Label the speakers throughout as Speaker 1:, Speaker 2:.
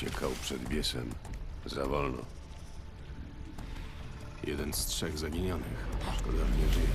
Speaker 1: uciekał przed biesem. Za wolno. Jeden z trzech zaginionych. Szkoda, że nie żyje.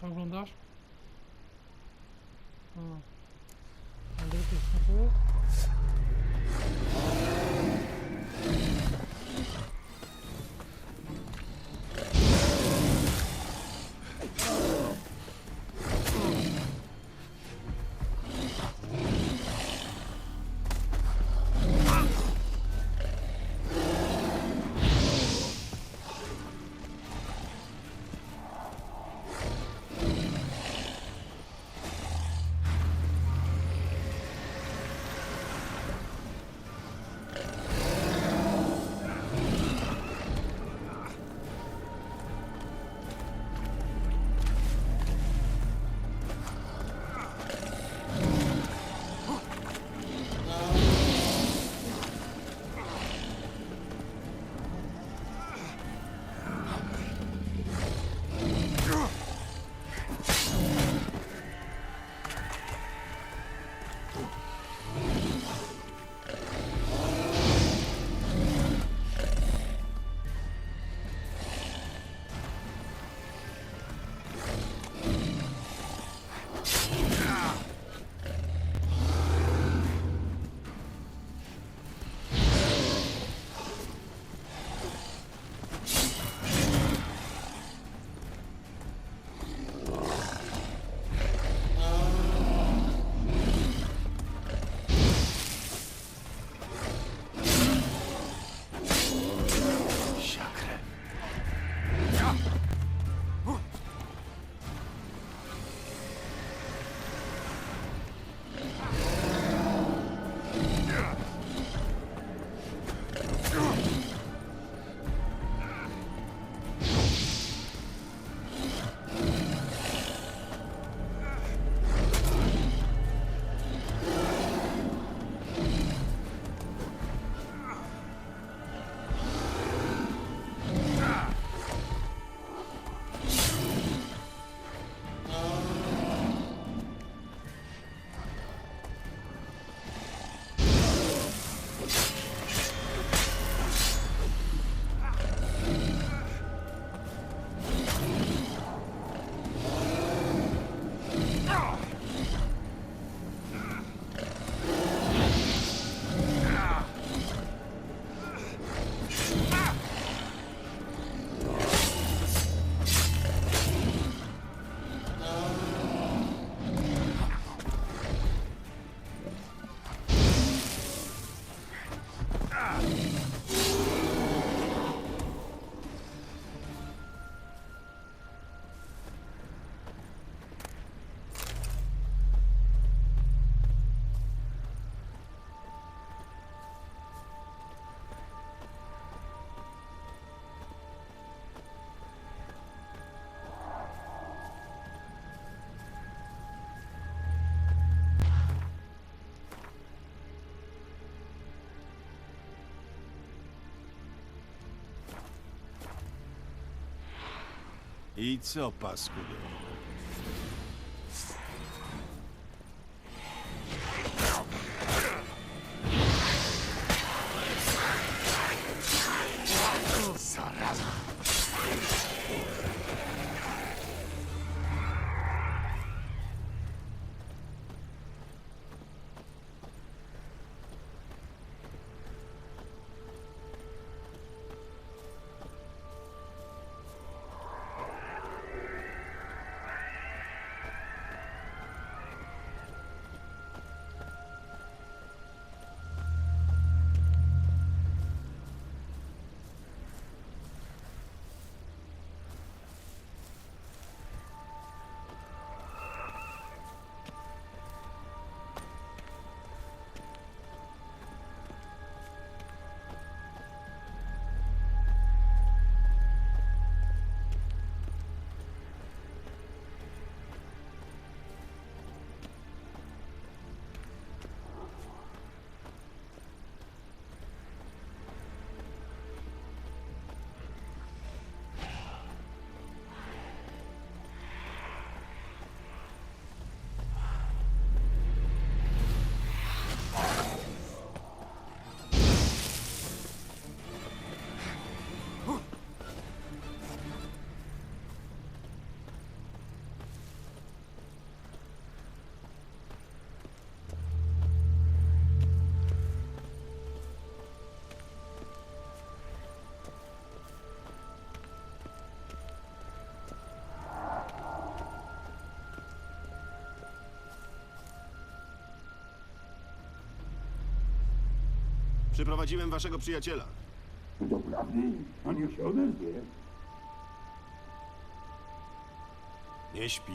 Speaker 2: Co oglądasz? A. ty znowu?
Speaker 1: I co, paskudo? Przyprowadziłem waszego przyjaciela.
Speaker 3: Doprawdy? A niech się odezwie.
Speaker 1: Nie śpi.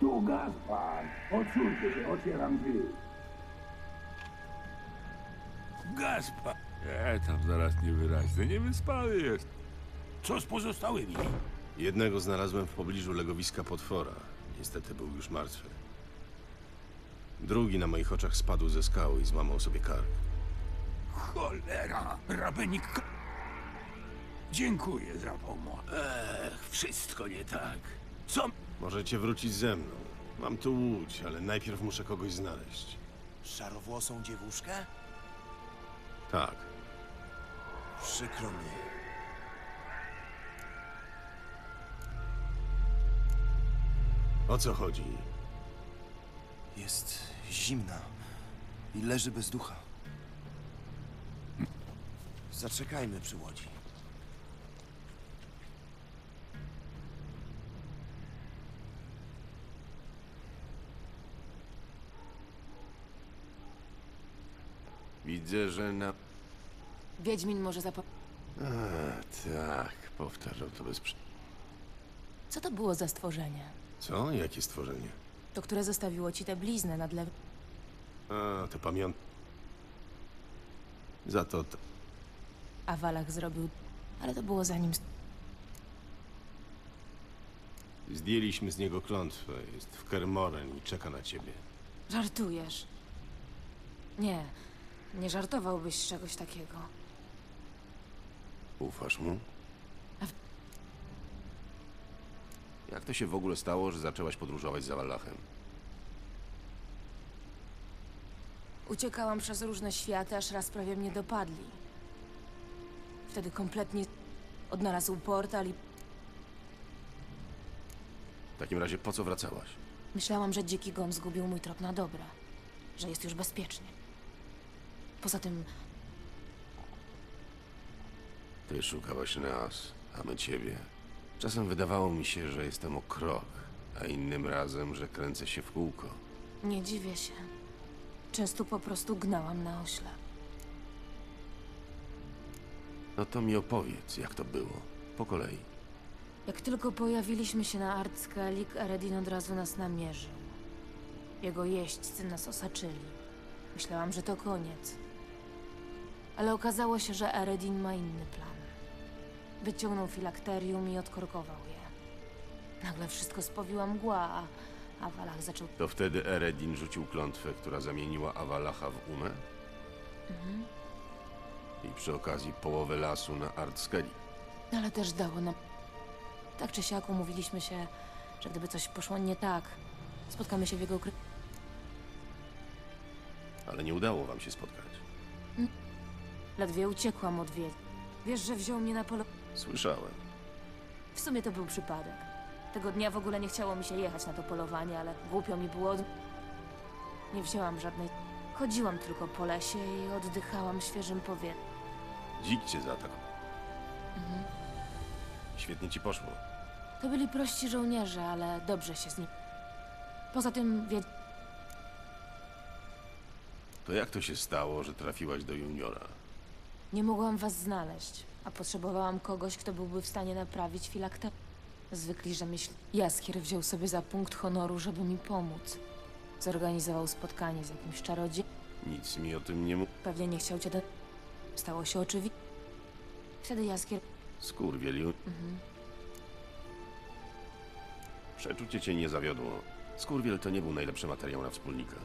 Speaker 3: Tu Gaspar. Odsuńcie się, otwieram drzwi.
Speaker 4: Gaspar,
Speaker 5: E, tam zaraz niewyraźny, niewyspany jest.
Speaker 4: co z pozostałymi?
Speaker 1: Jednego znalazłem w pobliżu legowiska potwora. Niestety był już martwy. Drugi na moich oczach spadł ze skały i złamał sobie kark.
Speaker 4: Cholera, rabenik... Dziękuję za pomoc. Ech, wszystko nie tak. Co...
Speaker 1: Możecie wrócić ze mną. Mam tu łódź, ale najpierw muszę kogoś znaleźć.
Speaker 6: Szarowłosą dziewuszkę?
Speaker 1: Tak.
Speaker 6: Przykro mi.
Speaker 1: O co chodzi?
Speaker 6: Jest zimna i leży bez ducha. Zaczekajmy przy łodzi.
Speaker 1: Widzę, że na...
Speaker 7: Wiedźmin może zapo...
Speaker 1: A, tak. Powtarzał to bez... przy-
Speaker 7: Co to było za stworzenie?
Speaker 1: Co? Jakie stworzenie?
Speaker 7: To, które zostawiło ci tę bliznę nad lew...
Speaker 1: A, to pamiąt... Za to... to...
Speaker 7: A Walach zrobił... Ale to było zanim...
Speaker 1: Zdjęliśmy z niego klątwę. Jest w Kermoren i czeka na ciebie.
Speaker 7: Żartujesz. Nie, nie żartowałbyś z czegoś takiego.
Speaker 1: Ufasz mu?
Speaker 7: A-
Speaker 1: Jak to się w ogóle stało, że zaczęłaś podróżować za Wallachem?
Speaker 7: Uciekałam przez różne światy, aż raz prawie mnie dopadli. Wtedy kompletnie odnalazł portal i
Speaker 1: W takim razie po co wracałaś?
Speaker 7: myślałam, że dziki gon zgubił mój trop na dobre. Że jest już bezpiecznie. Poza tym
Speaker 1: Ty szukałaś nas, a my ciebie. Czasem wydawało mi się, że jestem o krok, a innym razem, że kręcę się w kółko.
Speaker 7: nie dziwię się. Często po prostu gnałam na oślep.
Speaker 1: No to mi opowiedz, jak to było. Po kolei.
Speaker 7: Jak tylko pojawiliśmy się na Artskelik, Eredin od razu nas namierzył. Jego jeźdźcy nas osaczyli. Myślałam, że to koniec. Ale okazało się, że Eredin ma inny plan. Wyciągnął filakterium i odkorkował je. Nagle wszystko spowiła mgła, a, a Walach zaczął...
Speaker 1: To wtedy Eredin rzucił klątwę, która zamieniła Awalacha w Umę? I przy okazji połowę lasu na Artskeli.
Speaker 7: Ale też dało nam... Tak czy siak umówiliśmy się, że gdyby coś poszło nie tak, spotkamy się w jego ukry...
Speaker 8: Ale nie udało wam się spotkać.
Speaker 7: Ledwie uciekłam od wiedzy. Wiesz, że wziął mnie na polo...
Speaker 8: Słyszałem.
Speaker 7: W sumie to był przypadek. Tego dnia w ogóle nie chciało mi się jechać na to polowanie, ale głupio mi było. Od... Nie wzięłam żadnej. Chodziłam tylko po lesie i oddychałam świeżym powietrzem.
Speaker 8: Dzik cię zaatakował. Świetnie ci poszło.
Speaker 7: To byli prości żołnierze, ale dobrze się z nim. Poza tym wie...
Speaker 8: To jak to się stało, że trafiłaś do juniora?
Speaker 7: nie mogłam was znaleźć, a potrzebowałam kogoś, kto byłby w stanie naprawić filaktę. Zwykli rzemieśl... Jaskier wziął sobie za punkt honoru, żeby mi pomóc. Zorganizował spotkanie z jakimś czarodziejem.
Speaker 8: Nic mi o tym nie mów.
Speaker 7: Pewnie nie chciał cię do... Stało się oczywiste. Wtedy Jaskier...
Speaker 8: Skurwielił. Przeczucie cię nie zawiodło. Skurwiel to nie był najlepszy materiał na wspólnika.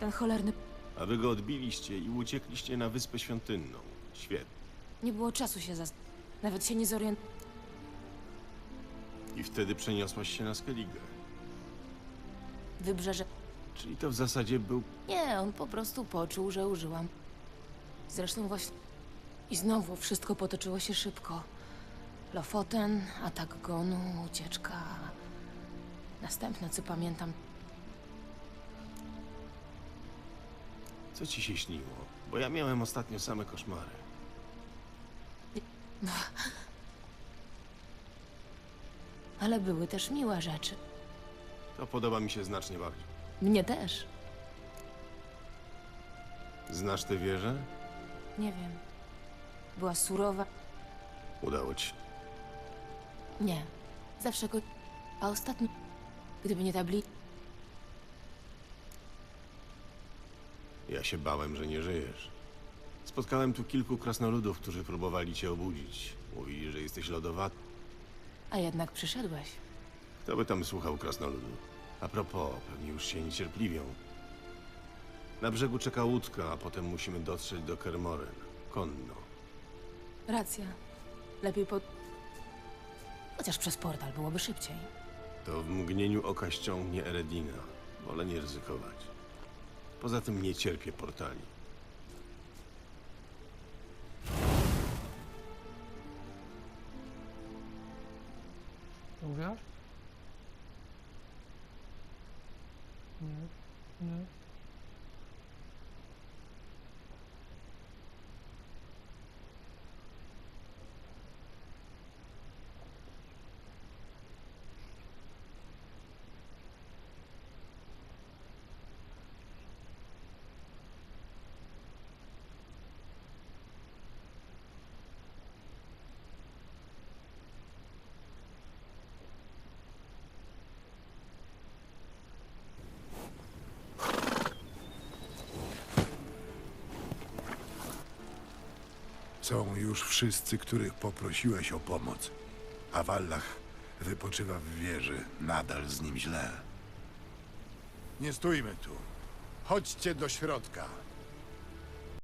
Speaker 7: Ten cholerny...
Speaker 1: A wy go odbiliście i uciekliście na Wyspę Świątynną. Świetnie.
Speaker 7: Nie było czasu się zas... Nawet się nie zorient...
Speaker 1: I wtedy przeniosłaś się na Skellige.
Speaker 7: Wybrzeże...
Speaker 1: Czyli to w zasadzie był...
Speaker 7: Nie, on po prostu poczuł, że użyłam. Zresztą właśnie... I znowu wszystko potoczyło się szybko. Lofoten, atak gonu, ucieczka... Następne, co pamiętam,
Speaker 1: Co ci się śniło? Bo ja miałem ostatnio same koszmary.
Speaker 7: ale były też miłe rzeczy.
Speaker 1: To podoba mi się znacznie bardziej.
Speaker 7: Mnie też.
Speaker 1: Znasz tę wieżę?
Speaker 7: Nie wiem. Była surowa.
Speaker 8: Udało ci.
Speaker 7: Nie. Zawsze go... A ostatnio... Gdyby nie tabli...
Speaker 1: Ja się bałem, że nie żyjesz. Spotkałem tu kilku krasnoludów, którzy próbowali cię obudzić. Mówili, że jesteś lodowaty.
Speaker 7: A jednak przyszedłeś.
Speaker 1: Kto by tam słuchał krasnoludów? A propos, pewnie już się niecierpliwią. Na brzegu czeka łódka, a potem musimy dotrzeć do Kermoren. Konno.
Speaker 7: Racja. Lepiej po... Chociaż przez portal byłoby szybciej.
Speaker 1: To w mgnieniu oka ściągnie Eredina. Wolę nie ryzykować. Poza tym nie cierpię portali.
Speaker 2: Uwierz? Nie, nie.
Speaker 9: Są już wszyscy, których poprosiłeś o pomoc. A Wallach wypoczywa w wieży. Nadal z nim źle. Nie stójmy tu. Chodźcie do środka.